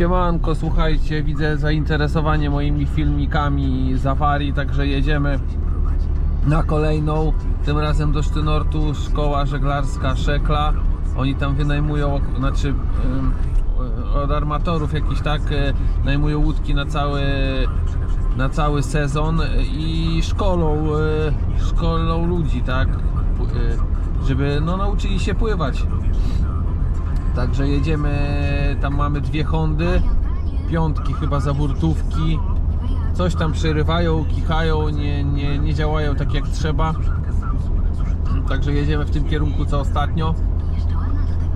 Siemanko, słuchajcie, widzę zainteresowanie moimi filmikami z awarii, także jedziemy na kolejną, tym razem do Sztynortu, szkoła żeglarska Szekla. Oni tam wynajmują, znaczy ym, od armatorów jakiś tak, y, najmują łódki na cały, na cały sezon i szkolą, y, szkolą ludzi, tak, żeby no, nauczyli się pływać. Także jedziemy, tam mamy dwie Hondy, piątki chyba zaburtówki. Coś tam przerywają, kichają, nie, nie, nie działają tak jak trzeba. Także jedziemy w tym kierunku co ostatnio.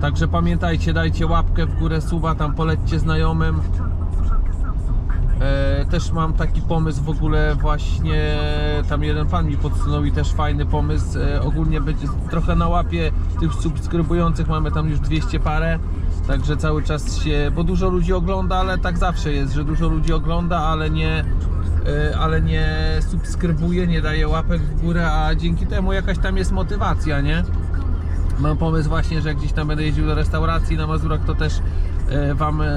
Także pamiętajcie, dajcie łapkę w górę, suba, tam polećcie znajomym. E, też mam taki pomysł w ogóle właśnie, tam jeden pan mi podsunął i też fajny pomysł, e, ogólnie będzie trochę na łapie tych subskrybujących, mamy tam już 200 parę, także cały czas się, bo dużo ludzi ogląda, ale tak zawsze jest, że dużo ludzi ogląda, ale nie, e, ale nie subskrybuje, nie daje łapek w górę, a dzięki temu jakaś tam jest motywacja, nie? Mam pomysł właśnie, że gdzieś tam będę jeździł do restauracji na Mazurach, to też e, Wam e,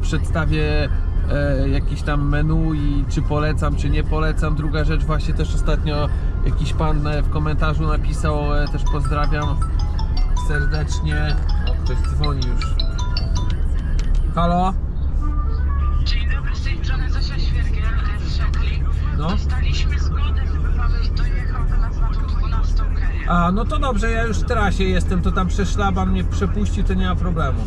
przedstawię e, jakieś tam menu i czy polecam, czy nie polecam. Druga rzecz, właśnie też ostatnio jakiś Pan e, w komentarzu napisał, e, też pozdrawiam serdecznie. O, ktoś dzwoni już. Halo? Dzień dobry, z tej strony Zosia Świergiel z Szekli. No. Dostaliśmy zgodę, żeby Paweł dojechał do nas na tą 12 geję. A, no to dobrze, ja już w trasie jestem, to tam przeszlaba mnie przepuści, to nie ma problemu.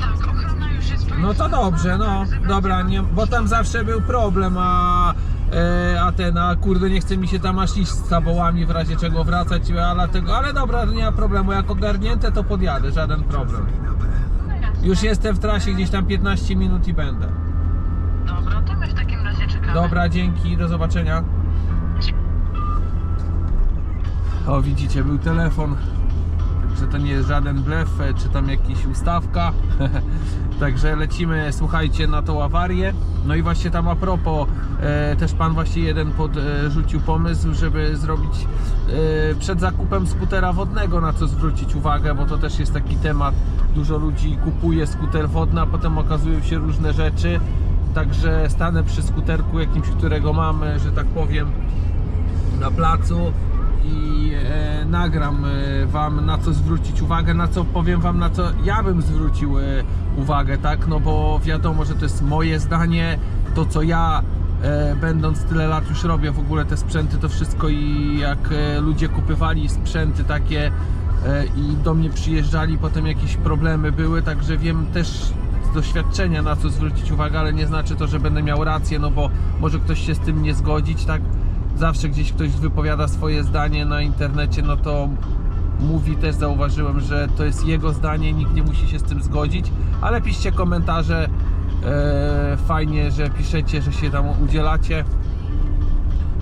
Tak, ochrona już jest No to dobrze, no dobra, nie, bo tam zawsze był problem, a, e, a ten, a kurde nie chce mi się tam aż iść z sabołami w razie czego wracać, a dlatego, ale dobra, nie ma problemu, jak ogarnięte to podjadę, żaden problem. Już jestem w trasie, gdzieś tam 15 minut i będę. Dobra, to my w takim razie czekamy. Dobra, dzięki, do zobaczenia. O, widzicie, był telefon. Że to nie jest żaden blef, e, czy tam jakiś ustawka. Także lecimy, słuchajcie, na tą awarię. No i właśnie tam a propos, e, też pan właśnie jeden podrzucił pomysł, żeby zrobić e, przed zakupem skutera wodnego, na co zwrócić uwagę, bo to też jest taki temat. Dużo ludzi kupuje skuter wodny, a potem okazują się różne rzeczy. Także stanę przy skuterku jakimś, którego mamy, że tak powiem, na placu i e, nagram e, wam na co zwrócić uwagę, na co powiem wam na co ja bym zwrócił e, uwagę, tak? No bo wiadomo, że to jest moje zdanie, to co ja e, będąc tyle lat już robię w ogóle te sprzęty, to wszystko i jak e, ludzie kupywali sprzęty takie e, i do mnie przyjeżdżali, potem jakieś problemy były, także wiem też doświadczenia na co zwrócić uwagę, ale nie znaczy to, że będę miał rację, no bo może ktoś się z tym nie zgodzić, tak? Zawsze gdzieś ktoś wypowiada swoje zdanie na internecie, no to mówi też, zauważyłem, że to jest jego zdanie, nikt nie musi się z tym zgodzić, ale piszcie komentarze, e, fajnie, że piszecie, że się tam udzielacie.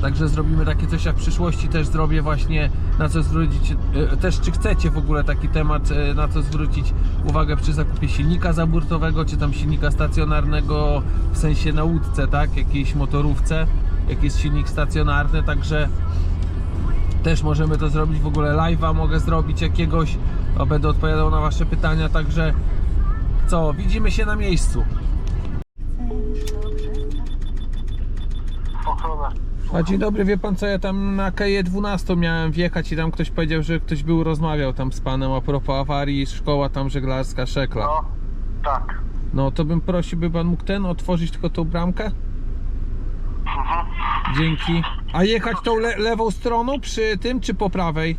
Także zrobimy takie coś, a w przyszłości też zrobię właśnie na co zwrócić, e, też czy chcecie w ogóle taki temat, e, na co zwrócić uwagę przy zakupie silnika zaburtowego, czy tam silnika stacjonarnego, w sensie na łódce, tak, jakiejś motorówce, jak jest silnik stacjonarny, także też możemy to zrobić, w ogóle live'a mogę zrobić jakiegoś, o, będę odpowiadał na wasze pytania, także co, widzimy się na miejscu. Ochrona. A dzień dobry, wie pan co, ja tam na KE 12 miałem wjechać i tam ktoś powiedział, że ktoś był, rozmawiał tam z panem a propos awarii, szkoła tam żeglarska Szekla. No, tak. No to bym prosił, by pan mógł ten, otworzyć tylko tą bramkę? Dzięki. A jechać tą le lewą stroną przy tym, czy po prawej?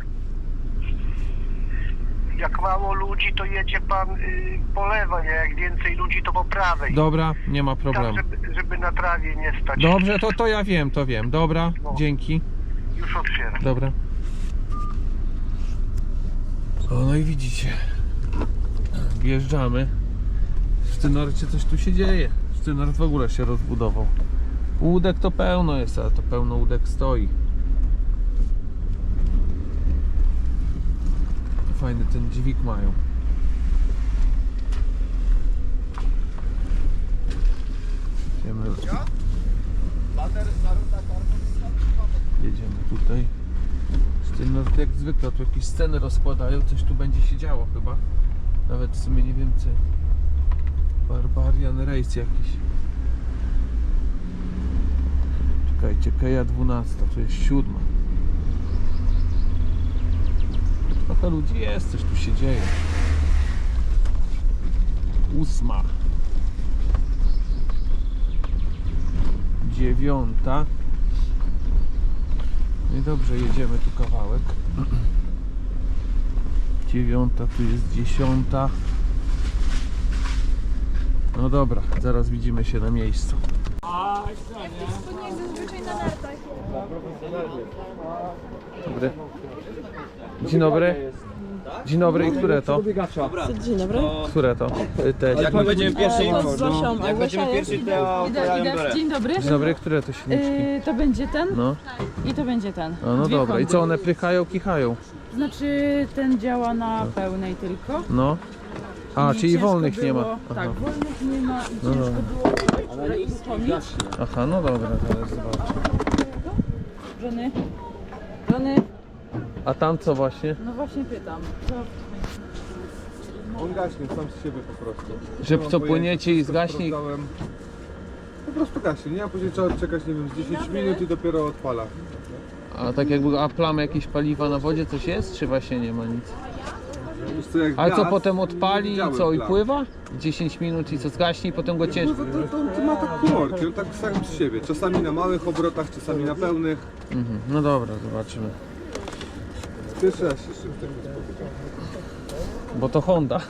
Jak mało ludzi, to jedzie pan y, po lewo, nie? Jak więcej ludzi, to po prawej. Dobra, nie ma tak, problemu. żeby, żeby na trawie nie stać. Dobrze, to, to ja wiem, to wiem. Dobra, No. dzięki. Już otwieram. Dobra. O, no i widzicie. Wjeżdżamy. W Sztynorcie coś tu się dzieje. Sztynort w ogóle się rozbudował. Łódek to pełno jest, ale to pełno łódek stoi. Fajny ten dźwig mają. Jedziemy, jedziemy tutaj. Sztynort jak zwykle, tu jakieś sceny rozkładają, coś tu będzie się działo chyba. Nawet w sumie nie wiem co. Barbarian Race jakiś. Czekajcie, Keja 12, to jest siódma. Trochę ludzi jest, coś tu się dzieje. Ósma. Dziewiąta. No i dobrze, jedziemy tu kawałek. Dziewiąta, tu jest dziesiąta. No dobra, zaraz widzimy się na miejscu. Dobry. Dzień dobry. Dzień dobry, i które to? Dzień dobry. Które to? Y, Te. Jak my będziemy pierwsi, To z Zosią. jak będziemy pierwsi, to ją biorę. Dzień dobry. Dzień dobry, które to silniczki? Yy, to będzie ten No, i to będzie ten. a no Dwie dobra. I co, one prychają, kichają? Znaczy ten działa na pełnej tylko. No. A, I czyli wolnych nie ma. Aha. Tak, wolnych nie ma i No ciężko dobra. było uruchomić. Aha, no dobra, zaraz zobaczę. Żony. Żony. A tam co właśnie? No właśnie pytam. Co? On gaśnie sam z siebie po prostu. Że Nie mam co pojęcia, płyniecie i wszystko zgaśnie? i- sprawdzałem. Po prostu gaśnie, nie? A później trzeba czekać, nie wiem, z 10 minut i dopiero odpala. A tak jakby, a plamy jakieś paliwa na wodzie coś jest? Czy właśnie nie ma nic? Wiesz co, jak Ale co gaz, potem nie odpali i widziałem co i plam. pływa? 10 minut i co zgaśnie i potem go ciężko. Pływa, to, to, ma tak komórki, on tak sam z siebie. Czasami na małych obrotach, czasami na pełnych. Mhm. No dobra, zobaczymy. Pierwszy raz się z czymś takim spotykam. Bo to Honda.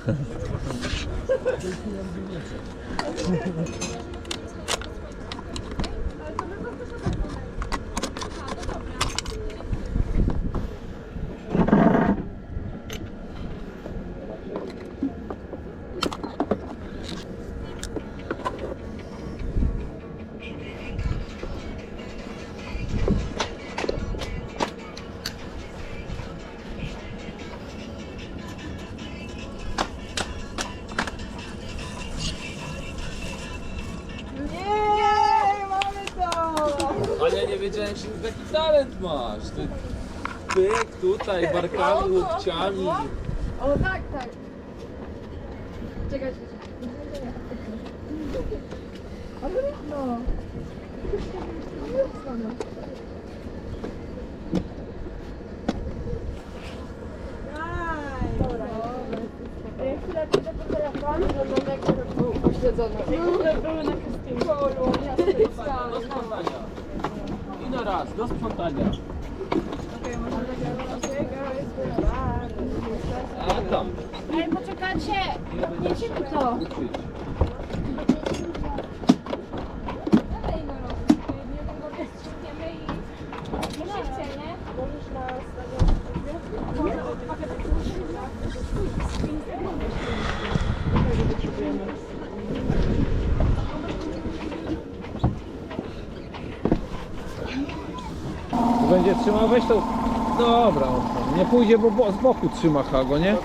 talent masz. Ty pyk tutaj, barkami, łokciami. O tak, tak. Czekaj, Ale no. Dobra. Ja chwilę pójdę po telefon, bo mam jak był pośledzony. Które były na castingu. Do sprzątania. Raz, do sprzątania. A tam. Ej, poczekajcie! Mi to! Będzie trzymał, weź to. Dobra, nie pójdzie, bo bo z boku trzyma Hago, nie?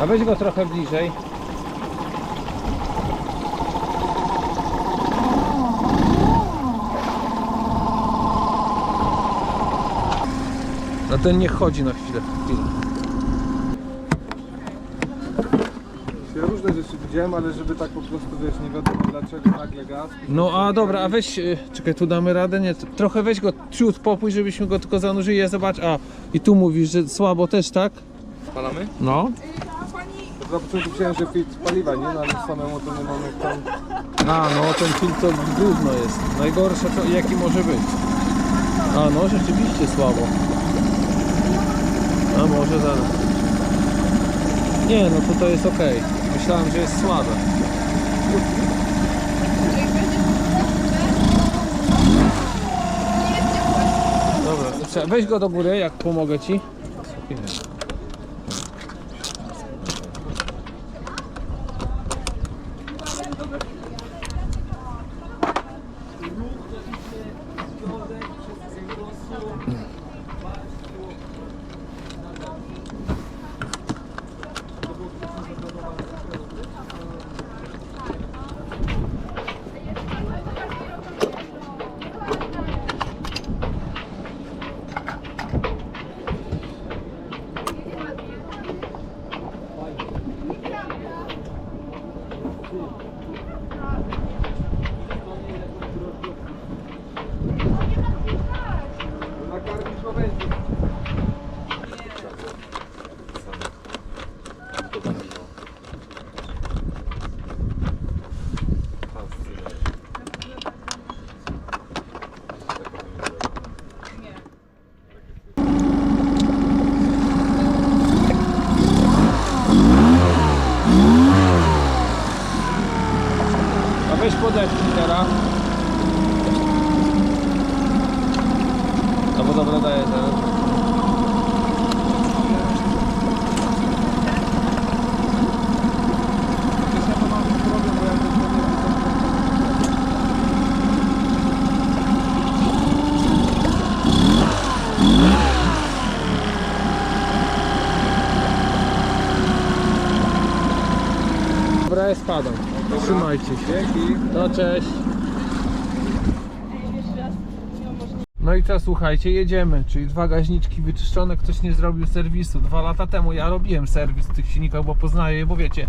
A weź go trochę bliżej. A ten nie chodzi na chwilę. chwilę. Ja różne rzeczy widziałem, ale żeby tak po prostu, wiesz, nie wiadomo dlaczego nagle gaz. No a dobra, a weź, y, czekaj, tu damy radę, nie, t- trochę weź go ciut popój, żebyśmy go tylko zanurzyli, ja zobacz, a i tu mówisz, że słabo też, tak? Spalamy? No. Na początku myślałem, że filtr paliwa, nie? No ale samemu to nie mamy tam... A, no ten film to gówno jest, najgorsze to jaki może być. A, no rzeczywiście słabo. A może zaraz. Nie, no to to jest ok. Myślałem, że jest słabe. Dobra, weź go do góry, jak pomogę ci. Dobra, spadam. Trzymajcie się. Dzięki. No cześć. No i teraz słuchajcie, jedziemy, czyli dwa gaźniczki wyczyszczone, ktoś nie zrobił serwisu. Dwa lata temu ja robiłem serwis tych silnikach, bo poznaję bo wiecie,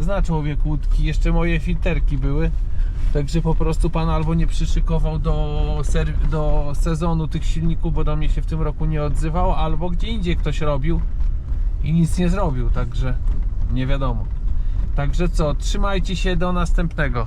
zna człowiek łódki, jeszcze moje filterki były. Także po prostu pan albo nie przyszykował do, do sezonu tych silników, bo do mnie się w tym roku nie odzywał, albo gdzie indziej ktoś robił i nic nie zrobił, także nie wiadomo. Także co, trzymajcie się do następnego.